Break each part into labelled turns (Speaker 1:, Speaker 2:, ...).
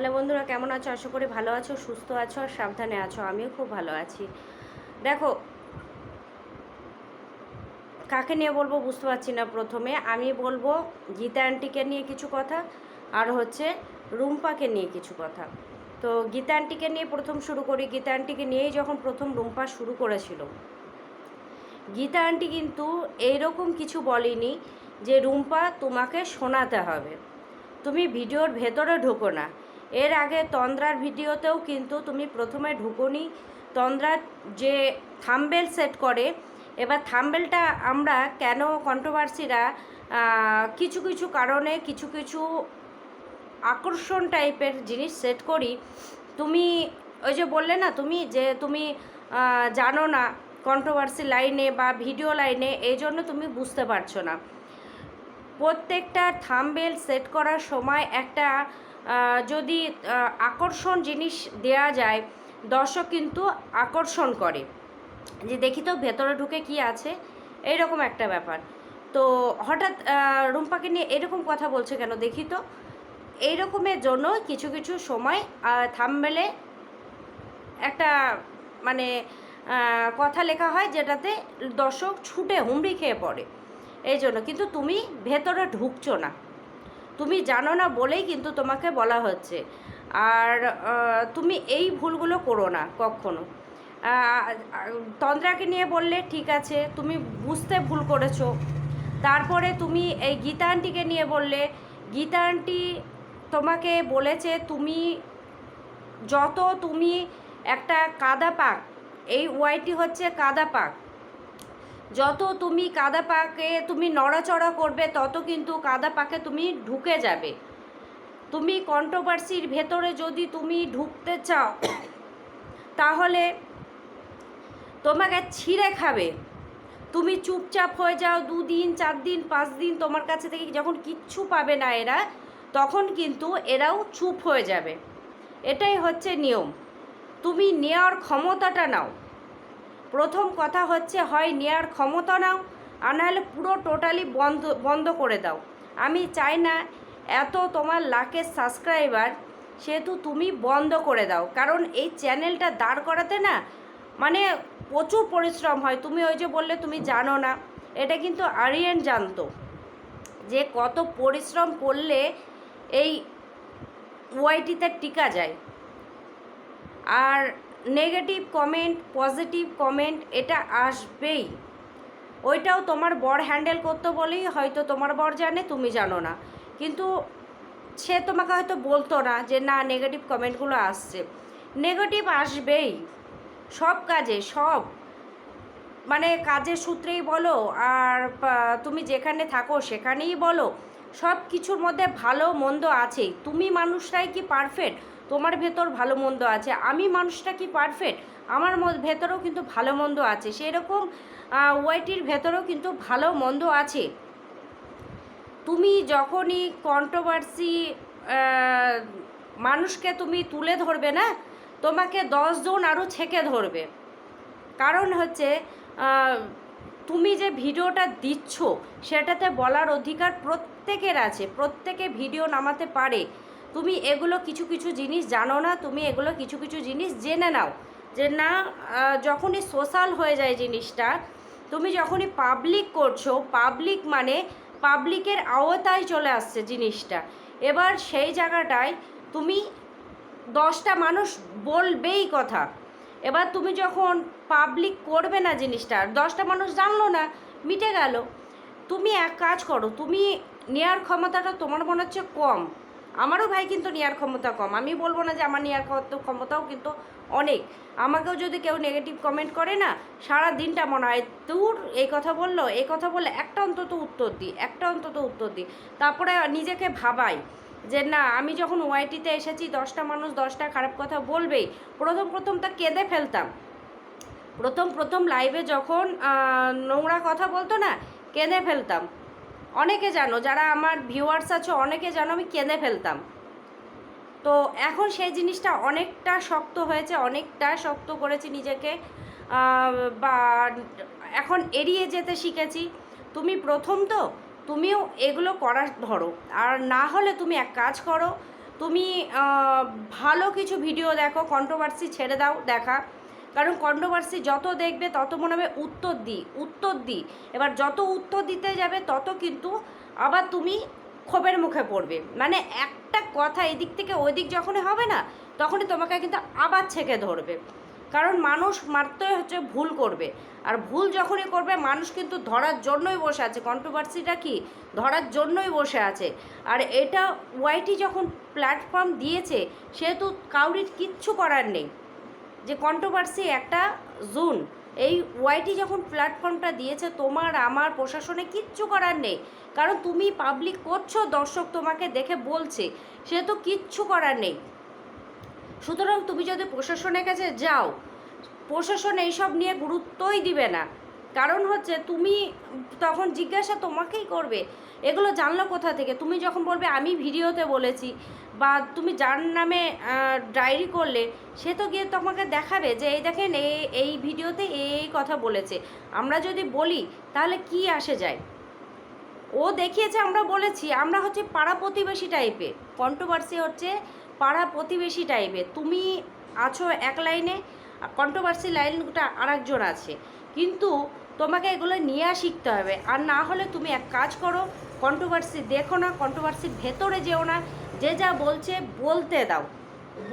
Speaker 1: Hello বন্ধুরা, কেমন আছো? আশা করি ভালো আছো, সুস্থ আছো আর সাবধানে আছো। আমিও খুব ভালো আছি। দেখো, কাকে নিয়ে বলব বুঝতে পারছি না প্রথমে। আমি বলব গীতা আন্টিকে নিয়ে কিছু কথা আর হচ্ছে রুম্পাকে নিয়ে কিছু কথা। তো গীতা আন্টিকে নিয়ে প্রথম শুরু করি। গীতা আন্টিকে নিয়েই যখন প্রথম রুম্পা শুরু করেছিল। গীতা আন্টি কিন্তু এইরকম কিছু বলেনি যে, রুম্পা, তোমাকে শোনাতে হবে। তুমি ভিডিওর ভেতরে ঢুকো না। এর আগে তন্দ্রার ভিডিওতেও কিন্তু তুমি প্রথমে ঢুকোনি। তন্দ্রার যে থাম্বেল সেট করে, এবার থাম্বেলটা আমরা কেন কন্ট্রোভার্সিরা কিছু কিছু কারণে, কিছু কিছু আকর্ষণ টাইপের জিনিস সেট করি। তুমি ওই যে বললে না তুমি, যে তুমি জানো না কন্ট্রোভার্সি লাইনে বা ভিডিও লাইনে, এই জন্য তুমি বুঝতে পারছ না। প্রত্যেকটা থাম্বেল সেট করার সময় একটা যদি আকর্ষণ জিনিস দেয়া যায়, দর্শক কিন্তু আকর্ষণ করে। যে দেখি তো ভেতরে ঢুকে কি আছে? এইরকম একটা ব্যাপার। তো হঠাৎ রুম্পাকে নিয়ে এরকম কথা বলছে কেন? দেখি তো, এইরকমের জন্য কিছু কিছু সময় থামবেলে একটা মানে কথা লেখা হয় যেটাতে দর্শক ছুটে হুমড়ি খেয়ে পড়ে। এই জন্য কিন্তু তুমি ভেতরে ঢুকছো না। তুমি জানো না বলেই কিন্তু তোমাকে বলা হচ্ছে। আর তুমি এই ভুলগুলো করো না কখনো। তন্দ্রাকে নিয়ে বললে ঠিক আছে, তুমি বুঝতে ভুল করেছ। তারপরে তুমি এই গীতা আন্টিকে নিয়ে বললে, গীতা আন্টি তোমাকে বলেছে তুমি যত তুমি একটা কাদা পাক, এই ওয়াইটি হচ্ছে কাদা পাক। যত তুমি কাদা পাকে তুমি নড়াচড়া করবে, তত কিন্তু কাদা পাকে তুমি ঢুকে যাবে। তুমি কন্ট্রোভার্সির ভেতরে যদি তুমি ঢুকতে চাও, তাহলে তোমাকে ছিঁড়ে খাবে। তুমি চুপচাপ হয়ে যাও দুদিন চার দিন পাঁচ দিন তোমার কাছে থেকে যখন কিচ্ছু পাবে না এরা, তখন কিন্তু এরাও চুপ হয়ে যাবে। এটাই হচ্ছে নিয়ম। তুমি নেওয়ার ক্ষমতাটা নাও। প্রথম কথা হচ্ছে, হয় নেওয়ার ক্ষমতা নাও, আর নাহলে পুরো টোটালি বন্ধ বন্ধ করে দাও। আমি চাই না এত তোমার লাখের সাবস্ক্রাইবার, সেহেতু তুমি বন্ধ করে দাও। কারণ এই চ্যানেলটা দাঁড় করাতে না মানে প্রচুর পরিশ্রম হয়। তুমি ওই যে বললে, তুমি জানো না। এটা কিন্তু আরিয়ান জানতো যে কত পরিশ্রম করলে এই ওয়াইটিতে টিকা যায়। আর নেগেটিভ কমেন্ট, পজিটিভ কমেন্ট, এটা আসবেই। ওইটাও তোমার বর হ্যান্ডেল করতে বলেই হয়তো তোমার বর জানে, তুমি জানো না। কিন্তু সে তোমাকে হয়তো বলতো না যে, না, নেগেটিভ কমেন্টগুলো আসছে। নেগেটিভ আসবেই। সব কাজে, সব। মানে কাজের সূত্রেই বলো, আর তুমি যেখানে থাকো সেখানেই বলো। সব কিছুর মধ্যে ভালো, মন্দ আছেই। তুমি মানুষটাই কি পারফেক্ট তোমার ভেতর ভালো মন্দ আছে। আমি মানুষটা কি পারফেক্ট আমার ভেতরেও কিন্তু ভালো মন্দ আছে। সেই রকম ওয়াইটির ভেতরেও কিন্তু ভালো মন্দ আছে। তুমি যখনই কন্ট্রোভার্সি মানুষকে তুমি তুলে ধরবে না, তোমাকে দশজন আরও ছেঁকে ধরবে। কারণ হচ্ছে তুমি যে ভিডিওটা দিচ্ছ, সেটাতে বলার অধিকার প্রত্যেকের আছে। প্রত্যেকে ভিডিও নামাতে পারে। তুমি এগুলো কিছু কিছু জিনিস জানো না, তুমি এগুলো কিছু কিছু জিনিস জেনে নাও। যে না যখনই সোশ্যাল হয়ে যায় জিনিসটা, তুমি যখনই পাবলিক করছ পাবলিক মানে পাবলিকের আওতায় চলে আসছে জিনিসটা। এবার সেই জায়গাটায় তুমি দশটা মানুষ বলবেই কথা। এবার তুমি যখন পাবলিক করবে না জিনিসটা দশটা মানুষ জানলো না, মিটে গেল। তুমি এক কাজ করো, তুমি নেওয়ার ক্ষমতাটা তোমার মনে হচ্ছে কম। আমারও ভাই কিন্তু নেওয়ার ক্ষমতা কম। আমি বলব না যে আমার নেওয়ার ক্ষমতা- ক্ষমতাও কিন্তু অনেক। আমাকেও যদি কেউ নেগেটিভ কমেন্ট করে না সারা দিনটা মনে হয়, দূর, এই কথা বলল, এই কথা বললে একটা অন্তত উত্তর দিই একটা অন্তত উত্তর দিই তারপরে নিজেকে ভাবাই যে না, আমি যখন ওয়াইটিতে এসেছি, দশটা মানুষ দশটা খারাপ কথা বলবেই। প্রথম প্রথম তা কেঁদে ফেলতাম। প্রথম প্রথম লাইভে যখন নোংরা কথা বলতো না, কেঁদে ফেলতাম। অনেকে জানো, যারা আমার ভিউয়ার্স আছে, অনেকে জানো আমি কেঁদে ফেলতাম। তো এখন সেই জিনিসটা অনেকটা শক্ত হয়েছে, অনেকটা শক্ত করেছি নিজেকে। বা এখন এড়িয়ে যেতে শিখেছি। তুমি প্রথম তো, তুমিও এগুলো করার ধরো। আর না হলে তুমি এক কাজ করো, তুমি ভালো কিছু ভিডিও দেখো কন্ট্রোভার্সি ছেড়ে দাও, দেখা। কারণ কন্ট্রোভার্সি যত দেখবে, তত মনে হবে উত্তর দিই উত্তর দিই এবার যত উত্তর দিতে যাবে, তত কিন্তু আবার তুমি ক্ষোভের মুখে পড়বে। মানে একটা কথা এদিক থেকে ওই দিক যখনই হবে না, তখনই তোমাকে কিন্তু আবার ছেঁকে ধরবে। কারণ মানুষ মাত্রই হচ্ছে ভুল করবে। আর ভুল যখনই করবে, মানুষ কিন্তু ধরার জন্যই বসে আছে। কন্ট্রোভার্সিটা কি? ধরার জন্যই বসে আছে। আর এটা ওয়াইটি যখন প্ল্যাটফর্ম দিয়েছে, সেহেতু কাউরির কিচ্ছু করার নেই। যে কন্ট্রোভার্সি একটা জোন এই ওয়াইটি যখন প্ল্যাটফর্মটা দিয়েছে, তোমার, আমার প্রশাসনে কিচ্ছু করার নেই। কারণ তুমি পাবলিক করছ, দর্শক তোমাকে দেখে বলছে, সে তো কিচ্ছু করার নেই। সুতরাং তুমি যদি প্রশাসনের কাছে যাও, প্রশাসন এইসব নিয়ে গুরুত্বই দিবে না। কারণ হচ্ছে তুমি তখন জিজ্ঞাসা তোমাকেই করবে। এগুলো জানলো কোথা থেকে? তুমি যখন বলবে, আমি ভিডিওতে বলেছি বা তুমি যার নামে ডায়েরি করলে, সে তো গিয়ে তোমাকে দেখাবে যে, এই দেখেন এই এই ভিডিওতে এই কথা বলেছে। আমরা যদি বলি, তাহলে কি আসে যায়? ও দেখিয়েছে, আমরা বলেছি, আমরা হচ্ছে পাড়া প্রতিবেশী টাইপের কন্ট্রোভার্সি হচ্ছে পাড়া প্রতিবেশী টাইপের তুমি আছো এক লাইনে কন্ট্রোভার্সি লাইনটা আরেকজন আছে। কিন্তু তোমাকে এগুলো নিয়ে শিখতে হবে। আর না হলে তুমি এক কাজ করো কন্ট্রোভার্সি দেখো না কন্ট্রোভার্সির ভেতরে যেও না, যে যা বলছে বলতে দাও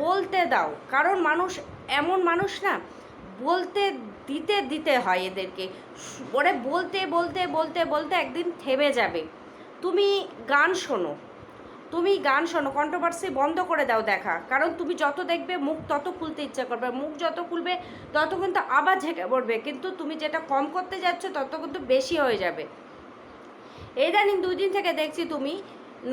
Speaker 1: বলতে দাও। কারণ মানুষ এমন মানুষ না, বলতে দিতে দিতে হয় এদেরকে। ওরে বলতে বলতে বলতে বলতে একদিন থেমে যাবে। তুমি গান শোনো তুমি গান শোনো কন্ট্রোভার্সি বন্ধ করে দাও দেখা। কারণ তুমি যত দেখবে, মুখ তত খুলতে ইচ্ছা করবে। মুখ যত খুলবে, তত কিন্তু আবার ঝেঁকে পড়বে। কিন্তু তুমি যেটা কম করতে যাচ্ছ, তত কিন্তু বেশি হয়ে যাবে। ইদানিং দুই দিন থেকে দেখছি তুমি,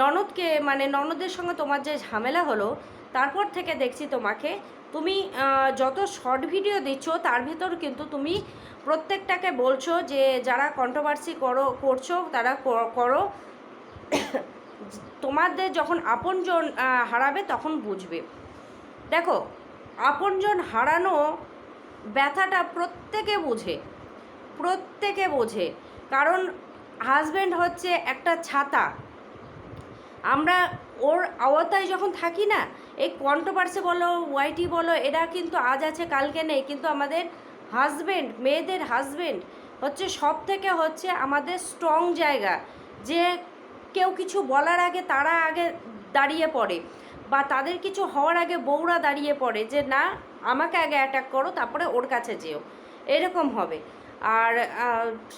Speaker 1: ননদকে মানে ননদের সঙ্গে তোমার যে ঝামেলা হলো, তারপর থেকে দেখছি তোমাকে। তুমি যত শর্ট ভিডিও দিচ্ছ, তার ভিতর কিন্তু তুমি প্রত্যেকটাকে বলছো যে, যারা কন্ট্রোভার্সি করো, করছ, তারা করো। তোমাদের যখন আপনজন হারাবে তখন বুঝবে। দেখো, আপনজন হারানো ব্যথাটা প্রত্যেকে বোঝে প্রত্যেকে বোঝে। কারণ হাজব্যান্ড হচ্ছে একটা ছাতা। আমরা ওর আওতায় যখন থাকি না, এই কন্ট্রোভার্সি বলো ওয়াইটি বলো, এরা কিন্তু আজ আছে, কালকে নেই। কিন্তু আমাদের হাজব্যান্ড মেয়েদের হাজব্যান্ড হচ্ছে সব থেকে হচ্ছে আমাদের স্ট্রং জায়গা। যে কেউ কিছু বলার আগে তারা আগে দাঁড়িয়ে পড়ে বা তাদের কিছু হওয়ার আগে বউরা দাঁড়িয়ে পড়ে যে, না, আমাকে আগে অ্যাটাক করো, তারপরে ওর কাছে যেও। এরকম হবে। আর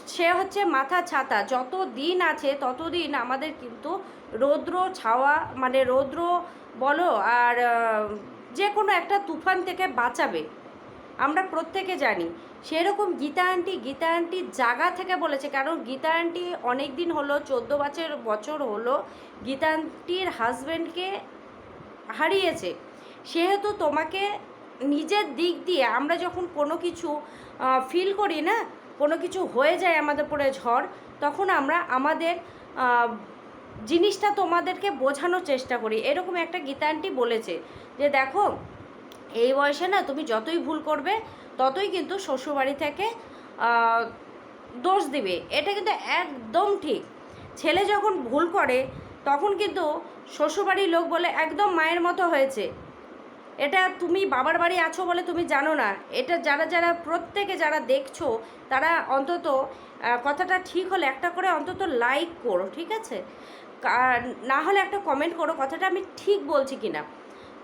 Speaker 1: সে হচ্ছে মাথা ছাতা। যত দিন আছে তত দিন আমাদের কিন্তু রৌদ্র ছাওয়া মানে রৌদ্র বলো আর যে কোনো একটা তুফান থেকে বাঁচাবে। আমরা প্রত্যেকে জানি। সেরকম গীতা আন্টি, গীতা আন্টির জায়গা থেকে বলেছে। কারণ গীতা আন্টি অনেক দিন হলো, চোদ্দ বছর বছর হলো গীতা আন্টির হাজব্যান্ডকে হারিয়েছে। সেহেতু তোমাকে নিজের দিক দিয়ে আমরা যখন কোনো কিছু ফিল করি না, কোনো কিছু হয়ে যায় আমাদের পরে ঝড়, তখন আমরা আমাদের জিনিসটা তোমাদেরকে বোঝানোর চেষ্টা করি। এরকম একটা গীতা আন্টি বলেছে যে, দেখো, এই বয়সে না তুমি যতই ভুল করবে ততই কিন্তু শ্বশুরবাড়ি থেকে দোষ দিবে। এটা কিন্তু একদম ঠিক। ছেলে যখন ভুল করে, তখন কিন্তু শ্বশুরবাড়ির লোক বলে, একদম মায়ের মতো হয়েছে। এটা তুমি বাবার বাড়ি আছো বলে তুমি জানো না। এটা যারা যারা প্রত্যেকে যারা দেখছ, তারা অন্তত কথাটা ঠিক হলে একটা করে অন্তত লাইক করো, ঠিক আছে? না হলে একটা কমেন্ট করো, কথাটা আমি ঠিক বলছি কি না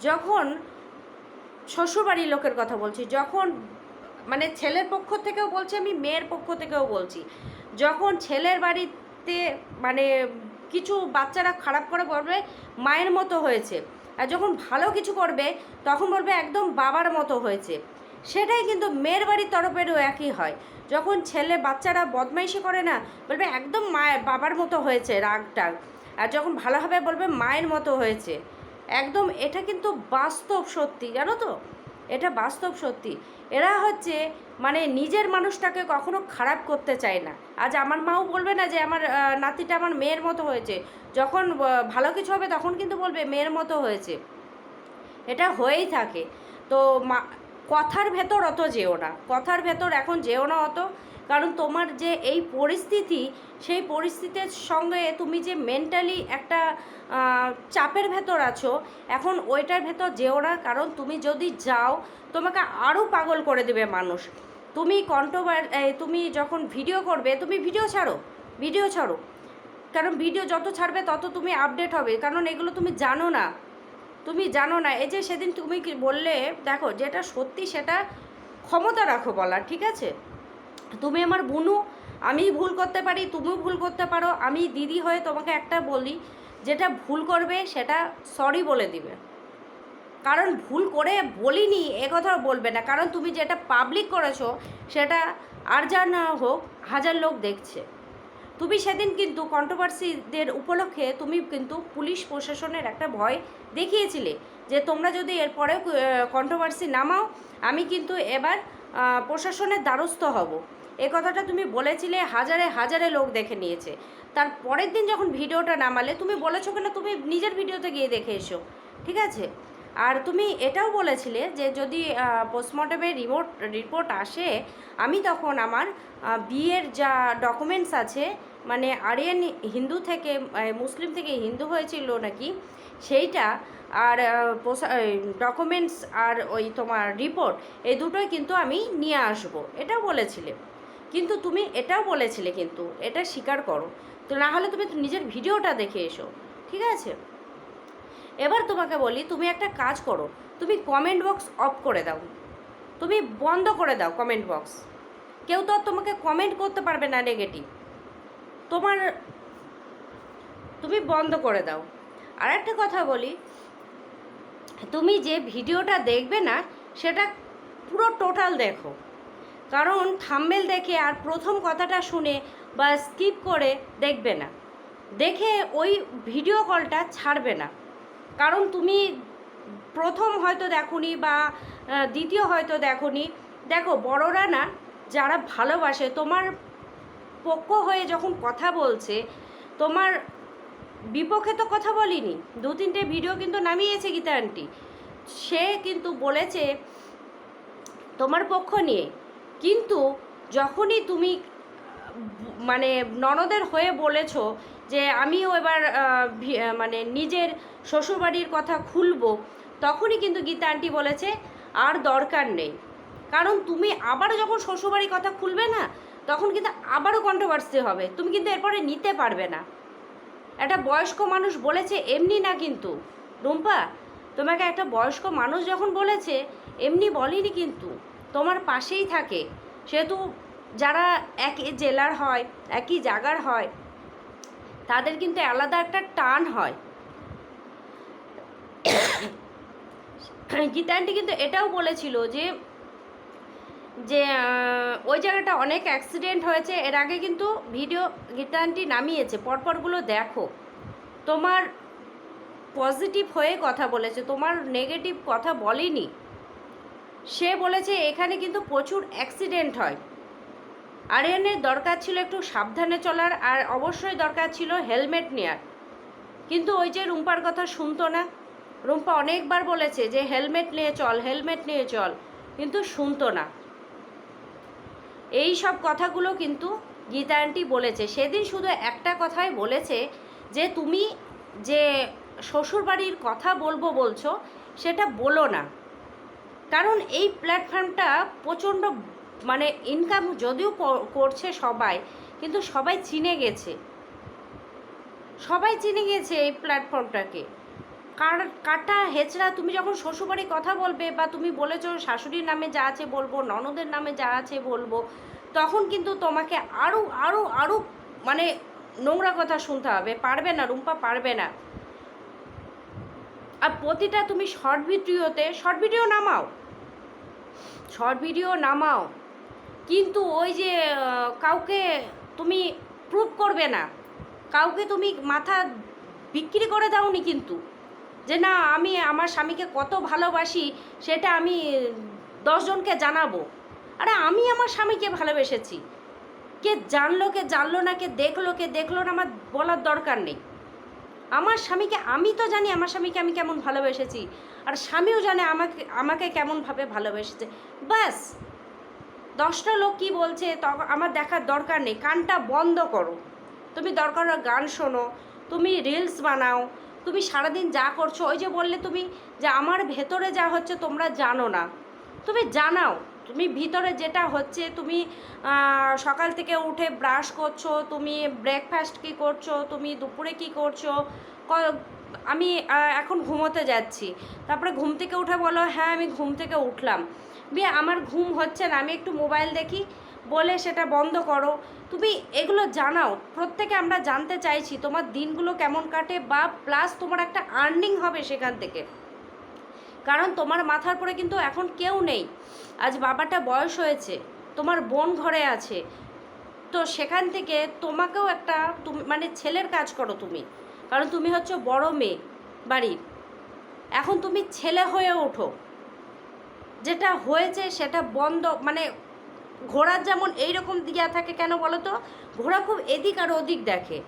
Speaker 1: যখন শ্বশুরবাড়ির লোকের কথা বলছি, যখন মানে ছেলের পক্ষ থেকেও বলছি, আমি মেয়ের পক্ষ থেকেও বলছি। যখন ছেলের বাড়িতে মানে কিছু বাচ্চারা খারাপ করে বলবে, মায়ের মতো হয়েছে। আর যখন ভালো কিছু করবে, তখন বলবে একদম বাবার মতো হয়েছে। সেটাই কিন্তু মেয়ের বাড়ির তরফেরও একই হয়। যখন ছেলে বাচ্চারা বদমাইশি করে না, বলবে একদম মায়ের, বাবার মতো হয়েছে রাগ টাগ আর যখন ভালো হবে বলবে মায়ের মতো হয়েছে। একদম এটা কিন্তু বাস্তব সত্যি, জানো তো? এটা বাস্তব সত্যি। এরা হচ্ছে মানে নিজের মানুষটাকে কখনো খারাপ করতে চায় না। আজ আমার মাও বলবে না যে আমার নাতিটা আমার মেয়ের মতো হয়েছে। যখন ভালো কিছু হবে তখন কিন্তু বলবে মেয়ের মতো হয়েছে। এটা হয়েই থাকে। তো মা, কথার ভেতর অত যেও না। কথার ভেতর এখন যেও না অত। কারণ তোমার যে এই পরিস্থিতি, সেই পরিস্থিতির সঙ্গে তুমি যে মেন্টালি একটা চাপের ভেতর আছো, এখন ওইটার ভেতর যেও না। কারণ তুমি যদি যাও, তোমাকে আরও পাগল করে দেবে মানুষ। তুমি কন্ট্রোভার তুমি যখন ভিডিও করবে, তুমি ভিডিও ছাড়ো ভিডিও ছাড়ো। কারণ ভিডিও যত ছাড়বে, তত তুমি আপডেট হবে। কারণ এগুলো তুমি জানো না। তুমি জানো না। এই যে সেদিন তুমি বললে, দেখো যেটা সত্যি সেটা ক্ষমতা রাখো বলার, ঠিক আছে? তুমি আমার বুনু আমি ভুল করতে পারি, তুমিও ভুল করতে পারো, আমি দিদি হয়ে তোমাকে একটা বলি, যেটা ভুল করবে সেটা সরি বলে দিবে। কারণ ভুল করে বলিনি কথা বলবে না। কারণ তুমি যেটা পাবলিক করেছ, সেটা আর যা না হোক হাজার লোক দেখছে। তুমি সেদিন কিন্তু কন্ট্রোভার্সিদের উপলক্ষে তুমি কিন্তু পুলিশ প্রশাসনের একটা ভয় দেখিয়েছিলে, যে তোমরা যদি এরপরে কন্ট্রোভার্সি নামাও, আমি কিন্তু এবার প্রশাসনের দ্বারস্থ হব। এ কথাটা তুমি বলেছিলে, হাজারে হাজারে লোক দেখে নিয়েছে। তার পরের দিন যখন ভিডিওটা নামালে, তুমি বলেছ কেন তুমি নিজের ভিডিওতে গিয়ে দেখে এসো, ঠিক আছে? আর তুমি এটাও বলেছিলে যে যদি পোস্টমর্টমের রিপোর্ট রিপোর্ট আসে, আমি তখন আমার বিয়ের যা ডকুমেন্টস আছে মানে আরিয়ান হিন্দু থেকে মুসলিম থেকে হিন্দু হয়েছিল নাকি সেইটা আর ডকুমেন্টস আর ওই তোমার রিপোর্ট এই দুটোই কিন্তু আমি নিয়ে আসব। এটাও বলেছিলে। কিন্তু তুমি এটাও বলেছিলে কিন্তু, এটা স্বীকার করো। তো না হলে তুমি নিজের ভিডিওটা দেখে এসো, ঠিক আছে? এবার তোমাকে বলি, তুমি একটা কাজ করো, তুমি কমেন্ট বক্স অফ করে দাও। তুমি বন্ধ করে দাও কমেন্ট বক্স কেউ তো আর তোমাকে কমেন্ট করতে পারবে না নেগেটিভ তোমার, তুমি বন্ধ করে দাও। আর একটা কথা বলি। তুমি যে ভিডিওটা দেখবে না, সেটা পুরো টোটাল দেখো। কারণ থাম্বেল দেখে আর প্রথম কথাটা শুনে বা স্কিপ করে দেখবে না। দেখে ওই ভিডিও কলটা ছাড়বে না। কারণ তুমি প্রথম হয়তো দেখোনি বা দ্বিতীয় হয়তো দেখোনি। দেখো, বড়রা না, যারা ভালোবাসে, তোমার পক্ষ হয়ে যখন কথা বলছে, তোমার বিপক্ষে তো কথা বলিনি। দু তিনটে ভিডিও কিন্তু নামিয়েছে গীতা আন্টি সে কিন্তু বলেছে, তোমার পক্ষ নিয়ে। কিন্তু যখনই তুমি মানে ননদের হয়ে বলেছ যে, আমিও এবার মানে নিজের শ্বশুরবাড়ির কথা খুলবো, তখনই কিন্তু গীতা আন্টি বলেছে, আর দরকার নেই। কারণ তুমি আবারও যখন শ্বশুরবাড়ির কথা খুলবে না, তখন কিন্তু আবারও কন্ট্রোভার্সি হবে। তুমি কিন্তু এরপরে নিতে পারবে না। একটা বয়স্ক মানুষ বলেছে, এমনি না কিন্তু। রুম্পা, তোমাকে একটা বয়স্ক মানুষ যখন বলেছে, এমনি বলেনি কিন্তু, তোমার পাশেই থাকে। সেহেতু যারা একই জেলার হয়, একই জায়গার হয়, তাদের কিন্তু আলাদা একটা টান হয়। গীতান্টি কিন্তু এটাও বলেছিল যে যে ওই জায়গাটা অনেক অ্যাক্সিডেন্ট হয়েছে। এর আগে কিন্তু ভিডিও গীতানটি নামিয়েছে। পরপরগুলো দেখো। তোমার পজিটিভ হয়ে কথা বলেছে। তোমার নেগেটিভ কথা বলেনি। সে বলেছে, এখানে কিন্তু প্রচুর অ্যাক্সিডেন্ট হয়। আরিয়ানের দরকার ছিল একটু সাবধানে চলার, আর অবশ্যই দরকার ছিল হেলমেট নেওয়ার কিন্তু ওই যে রুম্পার কথা শুনতো না। রুম্পা অনেকবার বলেছে যে হেলমেট নিয়ে চল হেলমেট নিয়ে চল। কিন্তু শুনতো না। এই সব কথাগুলো কিন্তু গীতা আন্টি বলেছে। সেদিন শুধু একটা কথাই বলেছে যে, তুমি যে শ্বশুরবাড়ির কথা বলব বলছো, সেটা বলো না। কারণ এই প্ল্যাটফর্মটা প্রচণ্ড মানে ইনকাম যদিও করছে সবাই, কিন্তু সবাই চিনে গেছে। সবাই চিনে গেছে এই প্ল্যাটফর্মটাকে কার কাটা হেচড়া, তুমি যখন শ্বশুরবাড়ি কথা বলবে বা তুমি বলেছ শাশুড়ির নামে যা আছে বলব, ননদের নামে যা আছে বলব, তখন কিন্তু তোমাকে আরও আরও আরও মানে নোংরা কথা শুনতে হবে। পারবে না, রুম্পা পারবে না। আর প্রতিটা তুমি শর্ট ভিডিওতে শর্ট ভিডিও নামাও। শর্ট ভিডিও নামাও। কিন্তু ওই যে কাউকে তুমি প্রুভ করবে না। কাউকে তুমি মাথা বিক্রি করে দাওনি কিন্তু। যে না, আমি আমার স্বামীকে কত ভালোবাসি সেটা আমি দশজনকে জানাব। আরে আমি আমার স্বামীকে ভালোবেসেছি। কে জানলো কে জানলো না, কে দেখল কে দেখল না, আমার বলার দরকার নেই। আমার স্বামীকে আমি তো জানি আমার স্বামীকে আমি কেমন ভালোবেসেছি, আর স্বামীও জানে আমাকে আমাকে কেমনভাবে ভালোবেসেছে। ব্যাস। দশটা লোক কি বলছে তখন আমার দেখার দরকার নেই। কানটা বন্ধ করো। তুমি দরকার গান শোনো, তুমি রিলস বানাও তুমি সারাদিন যা করছ, ওই যে বললে তুমি যে আমার ভেতরে যা হচ্ছে তোমরা জানো না। তুমি জানাও, তুমি ভিতরে যেটা হচ্ছে, তুমি সকাল থেকে উঠে ব্রাশ করছ, তুমি ব্রেকফাস্ট কি করছ, তুমি দুপুরে কি করছ আমি এখন ঘুমোতে যাচ্ছি। তারপরে ঘুম থেকে উঠে বলো হ্যাঁ আমি ঘুম থেকে উঠলাম। বিয়ে, আমার ঘুম হচ্ছে না, আমি একটু মোবাইল দেখি বলে সেটা বন্ধ করো। তুমি এগুলো জানাও। প্রত্যেকে আমরা জানতে চাইছি তোমার দিনগুলো কেমন কাটে বা প্লাস তোমার একটা আর্নিং হবে সেখান থেকে। কারণ তোমার মাথার পরে কিন্তু এখন কেউ নেই। আজ বাবাটা বয়স হয়েছে, তোমার বোন ঘরে আছে। তো সেখান থেকে তোমাকেও একটা তুমি মানে ছেলের কাজ করো তুমি। কারণ তুমি হচ্ছে বড় মেয়ে বাড়ির। এখন তুমি ছেলে হয়ে ওঠো। যেটা হয়েছে সেটা বন্ধ মানে ঘোড়ার যেমন এইরকম দিয়া থাকে কেন বলো তো? ঘোড়া খুব এদিক আর ওদিক দেখে,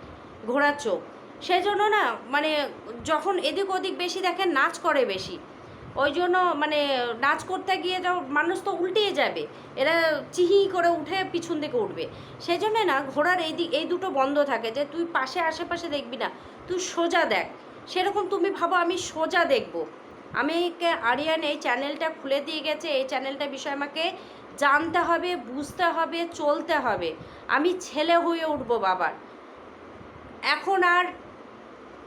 Speaker 1: ঘোড়ার চোখ। সেই জন্য না মানে যখন এদিক ওদিক বেশি দেখে, নাচ করে বেশি। ওই জন্য মানে নাচ করতে গিয়ে মানুষ তো উল্টিয়ে যাবে, এরা চিহি করে উঠে পিছন দিকে উঠবে। সেই জন্য না, ঘোড়ার এই দিক, এই দুটো বন্ধ থাকে যে তুই পাশে আশেপাশে দেখবি না, তুই সোজা দেখ। সেরকম তুমি ভাবো আমি সোজা দেখব। আমি আরিয়ান এই চ্যানেলটা খুলে দিয়ে গেছে, এই চ্যানেলটা বিষয়ে আমাকে জানতে হবে, বুঝতে হবে, চলতে হবে। আমি ছেলে হয়ে উঠবো বাবার। এখন আর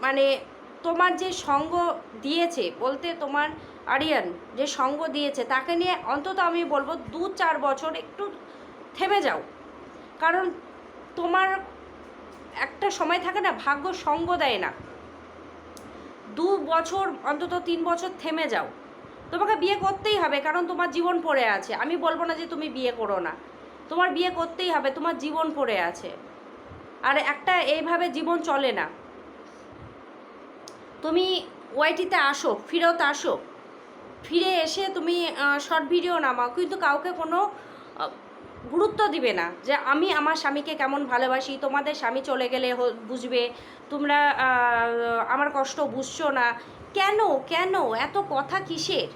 Speaker 1: মানে তোমার যে সঙ্গ দিয়েছে, বলতে তোমার আরিয়ান যে সঙ্গ দিয়েছে, তাকে নিয়ে অন্তত আমি বলব দু চার বছর একটু থেমে যাও। কারণ তোমার একটা সময় থাকে না, ভাগ্য সঙ্গ দেয় না। দু বছর, অন্তত তিন বছর থেমে যাও। তোমাকে বিয়ে করতেই হবে, কারণ তোমার জীবন পড়ে আছে। আমি বলব না যে তুমি বিয়ে করো না। তোমার বিয়ে করতেই হবে, তোমার জীবন পড়ে আছে। আর একটা এইভাবে জীবন চলে না। তুমি ওয়াইটিতে আসো, ফিরত আসো। ফিরে এসে তুমি শর্ট ভিডিও নামাও, কিন্তু কাউকে কোনো গুরুত্ব দিবে না যে আমি আমার স্বামীকে কেমন ভালোবাসি, তোমাদের স্বামী চলে গেলে বুঝবে। তোমরা আমার কষ্ট বুঝছ না। কেন কেন? এত কথা কিসের?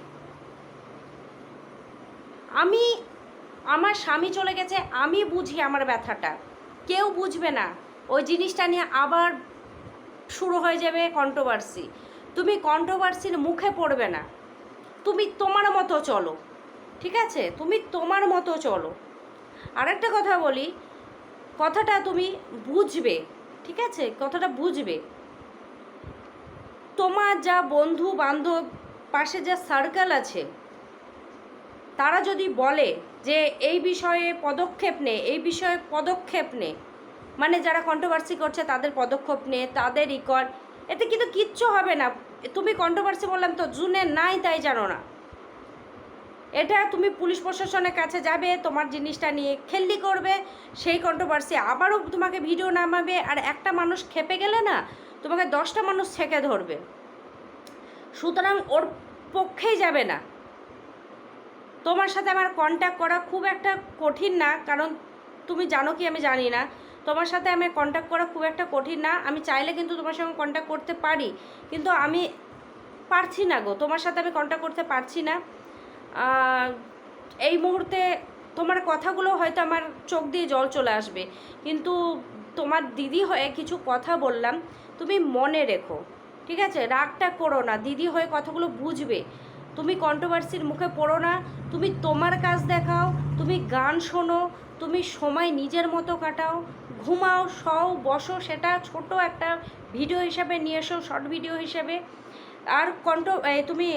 Speaker 1: আমি, আমার স্বামী চলে গেছে, আমি বুঝি আমার ব্যথাটা। কেউ বুঝবে না। ওই জিনিসটা নিয়ে আবার শুরু হয়ে যাবে কন্ট্রোভার্সি তুমি কন্ট্রোভার্সির মুখে পড়বে না। তুমি তোমার মতো চলো, ঠিক আছে? তুমি তোমার মতো চলো। আরেকটা কথা বলি, কথাটা তুমি বুঝবে, ঠিক আছে? কথাটা বুঝবে। তোমার যা বন্ধু বান্ধব, পাশে যা সার্কেল আছে, তারা যদি বলে যে এই বিষয়ে পদক্ষেপ নে, এই বিষয়ে পদক্ষেপ নে মানে যারা কন্ট্রোভার্সি করছে তাদের পদক্ষেপ নে, তাদের ই কর, এতে কিন্তু কিচ্ছু হবে না। তুমি কন্ট্রোভার্সি বললাম তো, জুনে নাই তাই জানো না। এটা তুমি পুলিশ প্রশাসনের কাছে যাবে, তোমার জিনিসটা নিয়ে খেললি করবে, সেই কন্ট্রোভার্সি আবারও তোমাকে ভিডিও নামাবে, আর একটা মানুষ খেপে গেলে না তোমাকে দশটা মানুষ ছেঁকে ধরবে। সুতরাং ওর পক্ষেই যাবে না। তোমার সাথে আমার কন্ট্যাক্ট করা খুব একটা কঠিন না, কারণ তুমি জানো কি আমি জানি না। তোমার সাথে আমি কন্ট্যাক্ট করা খুব একটা কঠিন না। আমি চাইলে কিন্তু তোমার সঙ্গে কন্ট্যাক্ট করতে পারি, কিন্তু আমি পারছি না গো। তোমার সাথে আমি কন্ট্যাক্ট করতে পারছি না। এই মুহূর্তে তোমার কথাগুলো হয়তো আমার চোখ দিয়ে জল চলে আসবে। কিন্তু তোমার দিদি হয়ে কিছু কথা বললাম। তুমি মনে রেখো, ঠিক আছে? রাগটা করো না। দিদি হয়ে কথাগুলো বুঝবে। তুমি কন্ট্রোভার্সির মুখে পড়ো না। তুমি তোমার কাজ দেখাও। তুমি গান শোনো। তুমি সময় নিজের মতো কাটাও। ঘুমাও, শও, বসো। সেটা ছোট একটা ভিডিও হিসাবে নিয়ে এসো শর্ট ভিডিও হিসেবে। আর কন্ট্রো তুমি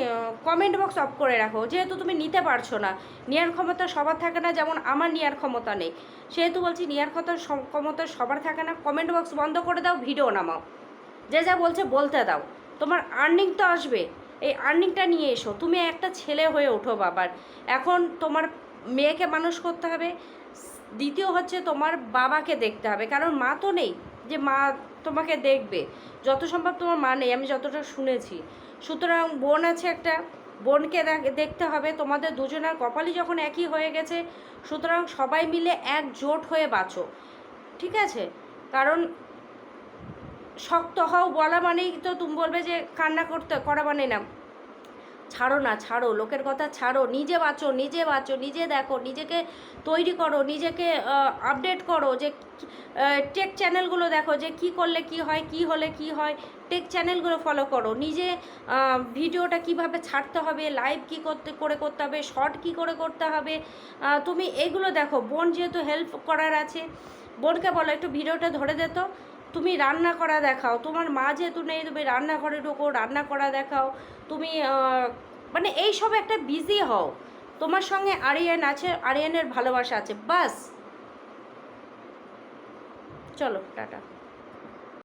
Speaker 1: কমেন্ট বক্স অফ করে রাখো। যেহেতু তুমি নিতে পারছ না। নেওয়ার ক্ষমতা সবার থাকে না। যেমন আমার নেওয়ার ক্ষমতা নেই। সেহেতু বলছি নেওয়ার ক্ষমতা ক্ষমতা সবার থাকে না। কমেন্ট বক্স বন্ধ করে দাও ভিডিও নামাও। যে যা বলছে বলতে দাও। তোমার আর্নিং তো আসবে। এই আর্নিংটা নিয়ে এসো। তুমি একটা ছেলে হয়ে ওঠো বাবার। এখন তোমার মেয়েকে মানুষ করতে হবে। দ্বিতীয় হচ্ছে তোমার বাবাকে দেখতে হবে। কারণ মা তো নেই যে মা তোমাকে দেখবে। যত সম্ভব তোমার মা নেই। আমি যতটা শুনেছি। সুতরাং বোন আছে একটা। বোনকে দেখ- দেখতে হবে। তোমাদের দুজনের কপালই যখন একই হয়ে গেছে, সুতরাং সবাই মিলে একজোট হয়ে বাঁচো। ঠিক আছে? কারণ শক্ত হও বলা মানেই তো তুমি বলবে যে কান্না করতে, করা মানে না। ছাড়ো না, ছাড়ো, লোকের কথা ছাড়ো, নিজে বাঁচো নিজে বাঁচো, নিজে দেখো, নিজেকে তৈরি করো, নিজেকে আপডেট করো যে টেক চ্যানেলগুলো দেখো যে কি করলে কি হয়, কি হলে কি হয় টেক চ্যানেলগুলো ফলো করো। নিজে ভিডিওটা কীভাবে ছাড়তে হবে লাইভ কি করতে, করে করতে হবে শর্ট কি করে করতে হবে তুমি এগুলো দেখো। বোন যেহেতু হেল্প করার আছে, বোনকে বলো, একটু ভিডিওটা ধরে দে তো। তুমি রান্না করা দেখাও, তোমার মা যেহেতু নেই, তুমি রান্না করে ঢোকো রান্না করা দেখাও, তুমি মানে এই সব একটা বিজি হও। তোমার সঙ্গে আরিয়ান আছে, আরিয়ানের ভালোবাসা আছে, বাস। চলো, টাটা।